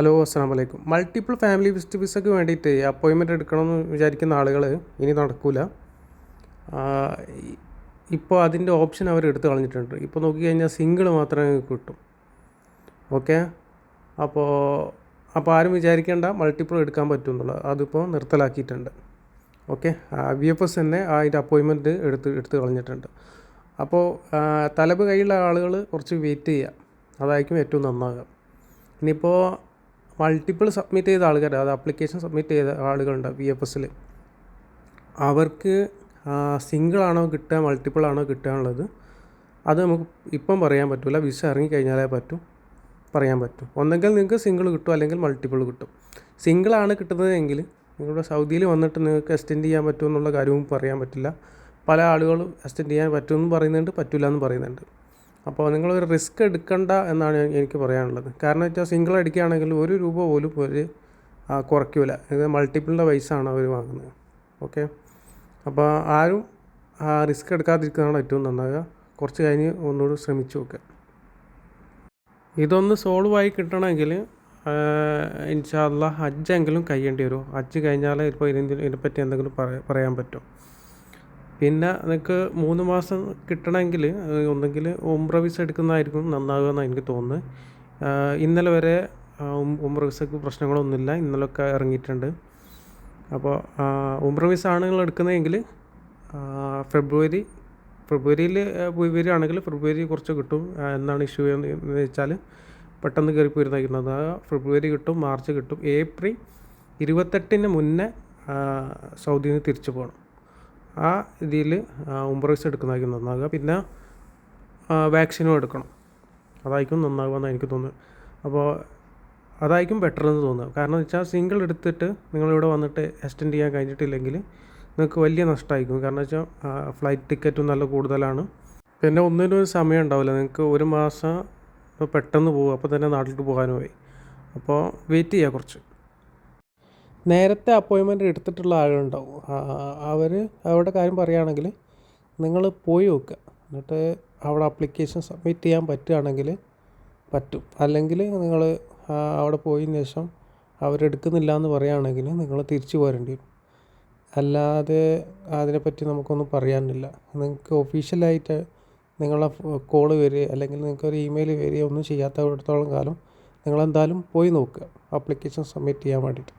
Hello അസ്സാം വലൈക്കും multiple family visit വിസയ്ക്ക് വേണ്ടിയിട്ട് അപ്പോയിൻമെന്റ് എടുക്കണമെന്ന് വിചാരിക്കുന്ന ആളുകൾ ഇനി നടക്കില്ല ഇപ്പോൾ അതിന്റെ ഓപ്ഷൻ അവർ എടുത്തു കളഞ്ഞിട്ടുണ്ട്. ഇപ്പോൾ നോക്കിക്കഴിഞ്ഞാൽ സിംഗിൾ മാത്രമേ കിട്ടും. ഓക്കെ? അപ്പോൾ അപ്പോൾ ആരും വിചാരിക്കേണ്ട മൾട്ടിപ്പിൾ എടുക്കാൻ പറ്റുമെന്നുള്ളത് അതിപ്പോൾ നിർത്തലാക്കിയിട്ടുണ്ട്. ഓക്കെ? വി എഫ് എസ് തന്നെ അതിന്റെ അപ്പോയിൻമെന്റ് എടുത്ത് എടുത്തു കളഞ്ഞിട്ടുണ്ട്. അപ്പോൾ തലപ്പ് കയ്യിലുള്ള ആളുകൾ കുറച്ച് വെയിറ്റ് ചെയ്യുക. അതായിരിക്കും ഏറ്റവും നന്നാകുക ഇനിയിപ്പോൾ മൾട്ടിപ്പിൾ സബ്മിറ്റ് ചെയ്ത ആൾക്കാർ അത് ആപ്ലിക്കേഷൻ സബ്മിറ്റ് ചെയ്ത ആളുകളുണ്ട് വി എഫ് എസിൽ അവർക്ക് സിംഗിൾ ആണോ കിട്ടുക മൾട്ടിപ്പിൾ ആണോ കിട്ടുകയുള്ളത് അത് നമുക്ക് ഇപ്പം പറയാൻ പറ്റില്ല വിസ ഇറങ്ങിക്കഴിഞ്ഞാലേ പറ്റും പറയാൻ പറ്റും. ഒന്നെങ്കിൽ നിങ്ങൾക്ക് സിംഗിൾ കിട്ടും അല്ലെങ്കിൽ മൾട്ടിപ്പിൾ കിട്ടും. സിംഗിൾ ആണ് കിട്ടുന്നതെങ്കിൽ നിങ്ങളുടെ സൗദിയിൽ വന്നിട്ട് നിങ്ങൾക്ക് എക്സ്റ്റെൻഡ് ചെയ്യാൻ പറ്റുമെന്നുള്ള കാര്യവും പറയാൻ പറ്റില്ല. പല ആളുകളും എക്സ്റ്റെൻഡ് ചെയ്യാൻ പറ്റുമെന്ന് പറയുന്നുണ്ട് പറ്റില്ല എന്ന് പറയുന്നുണ്ട്. അപ്പോൾ നിങ്ങളൊരു റിസ്ക് എടുക്കണ്ട എന്നാണ് എനിക്ക് പറയാനുള്ളത്. കാരണം വെച്ചാൽ സിംഗിൾ അടിക്കുകയാണെങ്കിൽ ഒരു രൂപ പോലും ഒരു കുറയ്ക്കില്ല ഇത് മൾട്ടിപ്പിളിന്റെ ആണ് അവർ വാങ്ങുന്നത്. ഓക്കെ അപ്പോൾ ആരും ആ റിസ്ക് എടുക്കാതിരിക്കുന്നതാണ് ഏറ്റവും നന്നാവുക. കുറച്ച് കഴിഞ്ഞ് ഒന്നുകൂടി ശ്രമിച്ചു നോക്കുക. ഇതൊന്ന് സോൾവ് ആയി കിട്ടണമെങ്കിൽ ഇൻഷാല്ല ഹജ്ജെങ്കിലും കഴിയേണ്ടി വരും. ഹജ്ജ് കഴിഞ്ഞാൽ ഇപ്പോൾ ഇതിനെ ഇതിനെപ്പറ്റി എന്തെങ്കിലും പറയാൻ പറ്റും. പിന്നെ നിങ്ങൾക്ക് മൂന്ന് മാസം കിട്ടണമെങ്കിൽ ഒന്നെങ്കിൽ ഉംറ വിസ എടുക്കുന്നതായിരിക്കും നന്നാകുമെന്നാണ് എനിക്ക് തോന്നുന്നത്. ഇന്നലെ വരെ ഉംറ വിസക്ക് പ്രശ്നങ്ങളൊന്നുമില്ല. ഇന്നലൊക്കെ ഇറങ്ങിയിട്ടുണ്ട്. അപ്പോൾ ഉംറ വിസ ആണ് നിങ്ങൾ എടുക്കുന്നതെങ്കിൽ ഫെബ്രുവരി ഫെബ്രുവരിയിൽ വരികയാണെങ്കിൽ ഫെബ്രുവരി കുറച്ച് കിട്ടും. എന്നാണ് ഇഷ്യൂ എന്ന് വെച്ചാൽ പെട്ടെന്ന് കയറി പോയിരുന്നിരിക്കുന്നത് ഫെബ്രുവരി കിട്ടും മാർച്ച് കിട്ടും. ഏപ്രിൽ ഇരുപത്തെട്ടിന് മുന്നേ സൗദിയിൽ നിന്ന് തിരിച്ചു പോകണം. ആ ഇതിൽ ഉംബ്രൈസ് എടുക്കുന്നതായിരിക്കും നന്നാകുക പിന്നെ വാക്സിനും എടുക്കണം. അതായിരിക്കും നന്നാകുക എന്ന് എനിക്ക് തോന്നുന്നത്. അപ്പോൾ അതായിരിക്കും ബെറ്റർ എന്ന് തോന്നുന്നത്. കാരണം വെച്ചാൽ സിംഗിൾ എടുത്തിട്ട് നിങ്ങളിവിടെ വന്നിട്ട് എക്സ്റ്റെൻഡ് ചെയ്യാൻ കഴിഞ്ഞിട്ടില്ലെങ്കിൽ നിങ്ങൾക്ക് വലിയ നഷ്ടമായിരിക്കും. കാരണം വെച്ചാൽ ഫ്ലൈറ്റ് ടിക്കറ്റും നല്ല കൂടുതലാണ്. പിന്നെ ഒന്നിനും ഒരു സമയം ഉണ്ടാവില്ല. നിങ്ങൾക്ക് ഒരു മാസം പെട്ടെന്ന് പോകും അപ്പോൾ തന്നെ നാട്ടിലേക്ക് പോകാനുമായി അപ്പോൾ വെയിറ്റ് ചെയ്യുക കുറച്ച്. നേരത്തെ അപ്പോയിൻമെന്റ് എടുത്തിട്ടുള്ള ആളുകളുണ്ടാവും. അവർ അവരുടെ കാര്യം പറയുകയാണെങ്കിൽ നിങ്ങൾ പോയി നോക്കുക. എന്നിട്ട് അവിടെ അപ്ലിക്കേഷൻ സബ്മിറ്റ് ചെയ്യാൻ പറ്റുകയാണെങ്കിൽ പറ്റും. അല്ലെങ്കിൽ നിങ്ങൾ അവിടെ പോയതിന് ശേഷം അവരെടുക്കുന്നില്ല എന്ന് പറയുകയാണെങ്കിൽ നിങ്ങൾ തിരിച്ചു പോരേണ്ടി വരും. അല്ലാതെ അതിനെപ്പറ്റി നമുക്കൊന്നും പറയാനില്ല. നിങ്ങൾക്ക് ഒഫീഷ്യലായിട്ട് നിങ്ങളെ കോൾ വരിക അല്ലെങ്കിൽ നിങ്ങൾക്ക് ഒരു ഇമെയിൽ വരിക ഒന്നും ചെയ്യാത്തടത്തോളം കാലം നിങ്ങളെന്തായാലും പോയി നോക്കുക. അപ്ലിക്കേഷൻ സബ്മിറ്റ് ചെയ്യാൻ വേണ്ടിയിട്ട്.